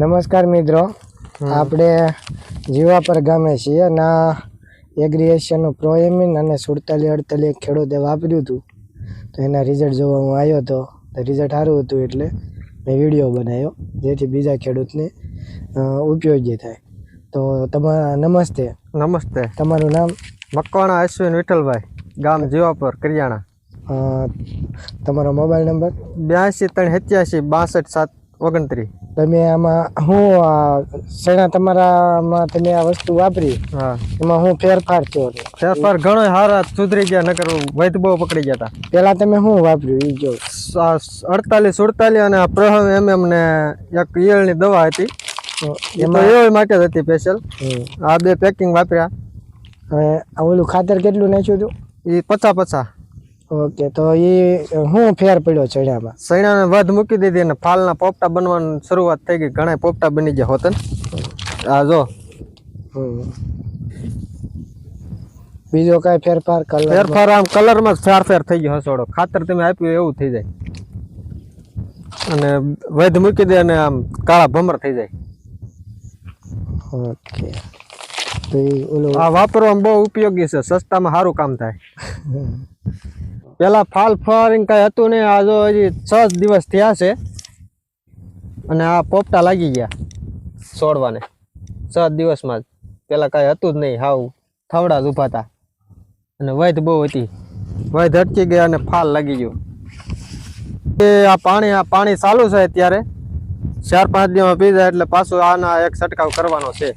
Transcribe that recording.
નમસ્કાર મિત્રો. આપણે જીવાપર ગામે છીએ અને આ એગ્રીએશનનું પ્રોએમિન અને સુડતાલી અડતાલી એક ખેડૂતે વાપર્યું હતું. તો એના રિઝલ્ટ જોવા હું આવ્યો હતો તો રિઝલ્ટ સારું હતું એટલે મેં વીડિયો બનાવ્યો જેથી બીજા ખેડૂતને ઉપયોગી થાય. તો તમારા નમસ્તે. નમસ્તે. તમારું નામ? મકવાણા અશ્વિન વિઠ્ઠલભાઈ ગામ જીવાપર કરિયાણા. તમારો મોબાઈલ નંબર? બ્યાસી ત્રણ સત્યાસી બાસઠ સાત ઓગણત્રીસ તમે આમાં હું આ શેણા તમારામાં તમે આ વસ્તુ વાપરી હા. એમાં હું ફેરફાર થયો ફેરફાર ઘણો સારા સુધરી ગયા નકર વૈદ બહુ પકડી ગયા હતા પહેલાં તમે શું વાપર્યું એ જો? અડતાલીસ સુડતાલીસ અને પ્રહમ એમ એમને એક ઈયળની દવા હતી. એમાં ઈયળ માટે જ હતી સ્પેશિયલ આ બે પેકિંગ વાપર્યા. હવે આ ઓલું ખાતર કેટલું નાખ્યું હતું? એ પચા પચા ઓકે તો એ હું ફેર પડ્યો ચણ્યામાં ચણ્યાને વધ મૂકી દીધી અને ફાલના પોપટા બનવાની શરૂઆત થઈ ગઈ. ઘણા પોપટા બની ગયા હોતન આ જો. બીજો કાંઈ ફેરફાર કલર ફેરફાર આમ કલરમાં જ ફેરફેર થઈ ગયો હસોડો. ખાતર તમે આપ્યું એવું થઈ જાય. અને વધ મૂકી દે અને આમ કાળા ભમર થઈ જાય. ઓકે. તો ઓલું આ વાપરવામાં બહુ ઉપયોગી છે. સસ્તામાં સારું કામ થાય. પેલા ફાલ ફ્લાવરિંગ કાંઈ હતું નહીં. આ હજી છ દિવસ થયા છે. અને આ પોપટા લાગી ગયા છોડવાને છ દિવસમાં જ. પેલા કાંઈ હતું જ નહીં. હાવ થવડા જ ઊભા અને વૈધ બહુ હતી. વૈધ અટકી ગયા અને ફાલ લાગી ગયો. એ આ પાણી આ પાણી ચાલુ છે અત્યારે. ચાર પાંચ દિવસમાં પી જાય એટલે પાછું આના એક છંટકાવ કરવાનો છે.